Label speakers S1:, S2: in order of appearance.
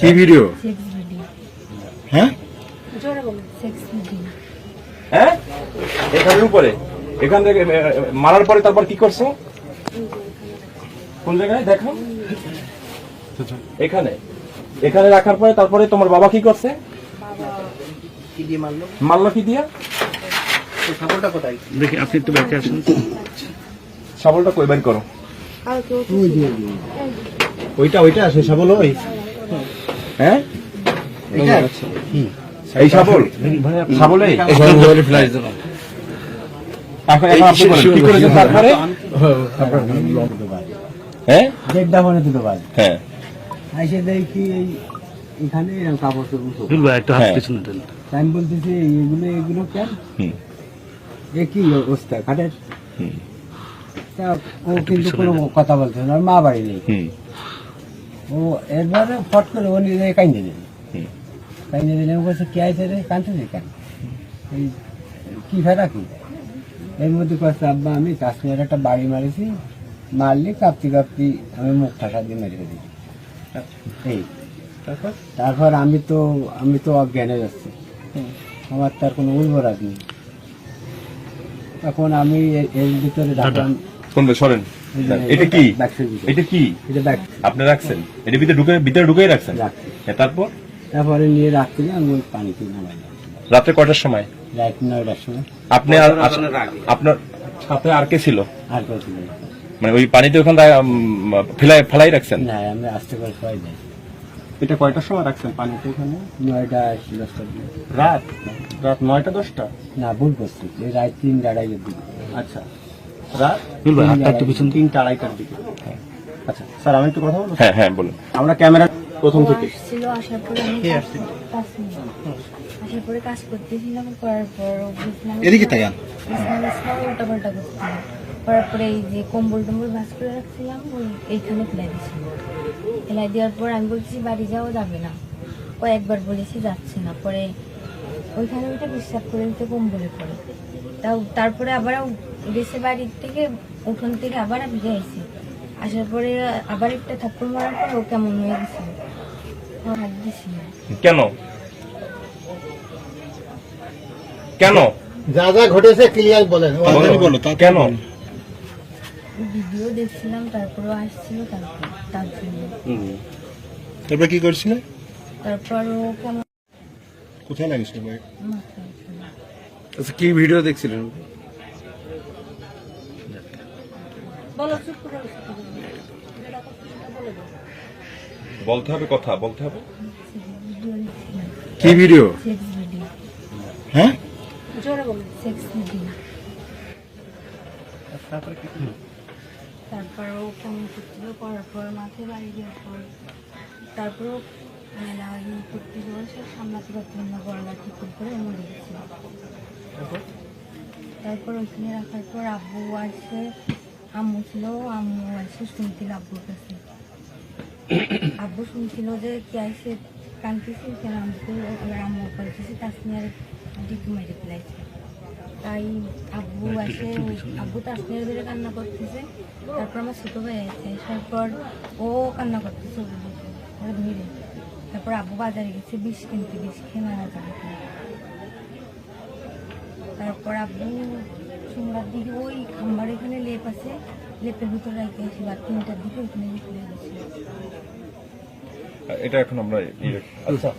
S1: কি ভিডিও হ্যাঁ?
S2: হ্যাঁ? এখানে উপরে। এখান থেকে মারার পরে তারপর কি করছ? কোন জায়গায়? দেখো। এখানে। এখানে রাখার পরে তারপরে তোমার বাবা কি করছে? মারলো? কি দিয়া? কোথায়?
S1: দেখি আপনি একটু ব্যাকে আসেন।
S2: শাবলটা কই? বের করো।
S1: ওইটা ওইটা আছে সাবল ওই।
S2: হ্যাঁ? এই শাবল শাবলে এখন এখন আপনি বলেন, কি করেছেন তারপরে হ্যাঁ?
S3: দেড়টা মানে দুটো বাজে
S2: হ্যাঁ।
S3: এসে দেখি এখানে এরকম কাপড় চোপড়
S1: ভাই একটু হাত
S2: হ্যাঁ।
S1: পিছনে দেন
S3: আমি বলতেছি এগুলো এগুলো কেন
S2: হুম।
S3: এ কি অবস্থা খাটের। ও কিন্তু কোনো কথা বলছে না মা বাড়ি নেই।
S2: হুম।
S3: ও এরপরে ফট করে ও নিজে কাইন্দে দিল। কাইন্দে দিলে ও বলছে কে আছে রে? কাঁদতে কেন? এই কি ফেরা কি? এর মধ্যে কষ্ট আব্বা আমি কাশ্মীরের একটা বাড়ি মারিছি। মারলি কাঁপতি কাঁপতি আমি মুখ ঠাসা দিয়ে মেরে দিই এই তারপর? আমি তো আমি তো অজ্ঞানে যাচ্ছি। আমার তার কোনো উর্বরাজ নেই। তখন আমি এর ভিতরে
S2: কোন সরেন। এটা কি? এটা কি?
S3: এটা ব্যাগ
S2: আপনি রাখছেন? এটা ভিতরে ঢুকে ভিতরে ঢুকেই রাখছেন? হ্যাঁ, তারপর?
S3: তারপরে নিয়ে রাখছিলাম আমি ওই পানিতে নামাইলাম
S2: রাত্রে কয়টার সময়?
S3: রাত নয়টার সময়।
S2: আপনি আপনার সাথে আর কে ছিল?
S3: আর কিছু নেই
S2: মানে ওই পানিতে ওখানে ফেলাই ফেলাই রাখছেন?
S3: না আমি আস্তে করে সবাই যাই
S2: এটা কয়টার সময় রাখছেন পানিতে ওখানে
S3: নয়টা দশটার দিকে।
S2: রাত? রাত নয়টা দশটা?
S3: না ভুল করছি। এই রাত তিন আড়াইয়ের দিকে
S2: আচ্ছা। রাত তিনটা আড়াইটার দিকে। আচ্ছা স্যার আমি একটু কথা বলব? হ্যাঁ হ্যাঁ বলুন। আমরা ক্যামেরা প্রথম থেকে।
S4: আসছিল আসার পরে আমি আসার পরে কাজ করতেছিলাম করার পর ও বিছানা-
S1: এদিকে তাকান।
S4: বিছানা বিছানা উল্টা পাল্টা করছিলাম করার পরে এই যে কম্বল টম্বল ভাজ করে রাখছিলাম ওই এইখানে ফেলাই দিয়েছিল ফেলাই দেওয়ার পর আমি বলছি বাড়ি যাওয়া যাবে না। কয়েকবার বলেছি যাচ্ছে না। পরে ওইখানে ওইটা বিশ্বাস করে দিতে কম্বলে পড়ে তাও তারপরে আবার গেছে বাড়ির থেকে উঠোন থেকে আবার আমি যাইছি আসার পরে আবার একটা থাপ্পড় মারার পর ও কেমন হয়ে গেছে? হাত
S2: কেন? কেন?
S5: যা যা ঘটেছে ক্লিয়ার বলেন।
S1: বলো
S2: কেন?
S4: ভিডিও দেখছিলাম তারপরে আসছিল তারপর তার জন্য।
S1: তারপরে কি করছিল?
S4: তারপর ও কেমন
S1: কোথায় লাগিয়েছিল ভাই? আচ্ছা কি ভিডিও দেখছিলেন?
S2: বলতে হবে কথা বলতে হবে।
S1: কি ভিডিও হ্যাঁ?
S4: তারপর ও কেমন করছিল করার পর মাথায় বাড়ি দেওয়ার পর তারপর মেলা করতে যাওয়ার সামলাতে পারছিলাম না গলা ঠিক করে মরে গেছিল তারপর? ওইখানে রাখার পর আব্বু আসে আম্মু ছিল আম্মু আসে শুনছিল আব্বুর কাছে। আব্বু শুনছিল যে কে আসে কানতেছি কেন আম্মু এবার আম্মু কানতেছি তাসমিয়ার ডিপ মেরে ফেলাইছে তাই আব্বু আসে আব্বু তাসমিয়ার ধরে কান্না করতেছে। তারপর আমার ছোটো ভাই আছে আসার পর ও কান্না করতেছে ওরা ধরে তারপর আব্বু বাজারে গেছে বিষ কিনতে বিষ খেয়ে মারা যাবে। তারপর আব্বু সোমবার দিকে ওই খাম্বার এখানে লেপ আছে লেপের ভিতরে রাখতে আসি বা তিনটার দিকে ওখানে গেছিল
S2: এটা এখন আমরা ইয়ে- আচ্ছা।